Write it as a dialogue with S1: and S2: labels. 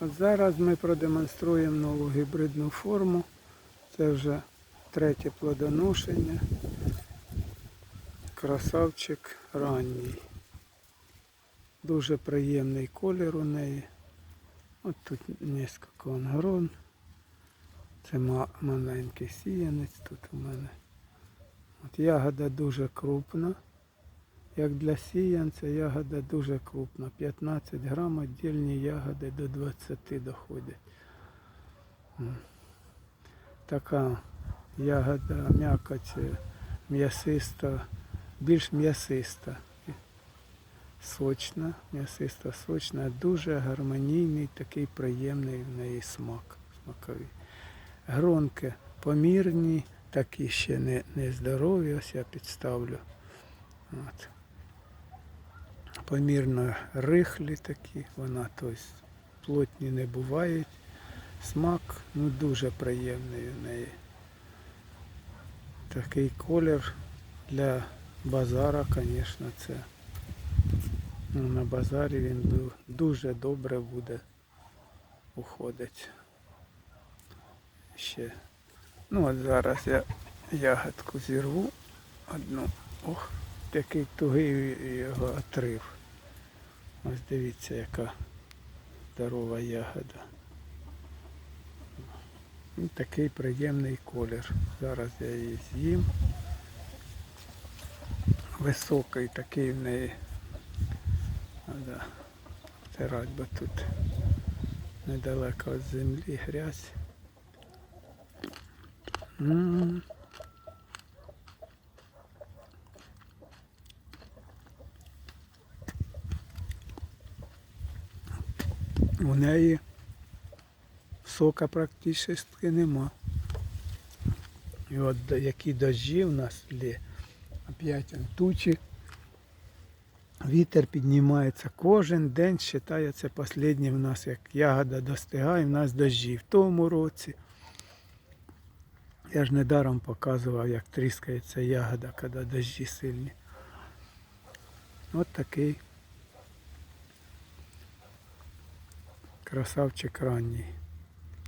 S1: От зараз ми продемонструємо нову гібридну форму. Це вже третє плодоношення. Красавчик ранній. Дуже приємний колір у неї. От тут несколько грон. Це маленький сіянець тут у мене. От ягода дуже крупна. Як для сіянця ягода дуже крупна. 15 грам віддільні ягоди до 20 доходять. Така ягода м'якоть м'ясиста, більш м'ясиста. Сочна, м'ясиста сочна, дуже гармонійний, такий приємний в неї смак. Смаковий. Гронки помірні, такі ще не, не здорові, ось я підставлю. От. Помірно рихлі такі, вона тобто, плотні не бувають. Смак ну, дуже приємний в неї. Такий колір для базара, звісно, це. Ну, на базарі він дуже добре буде уходить. Ще. Ну от зараз я ягодку зірву одну. Ох, який тугий його отрив. Ось дивіться, яка здорова ягода. І такий приємний колір. Зараз я її з'їм. Високий такий в неї. Треба втирати, бо тут недалеко від землі грязь. М. У неї сока практично нема. І от які дощі в нас лє, опять тучі. Вітер піднімається кожен день, вважається останній в нас, як ягода достигає, в нас дощі. В тому році. Я ж недаром показував, як тріскається ягода, коли дощі сильні. От такий красавчик ранній.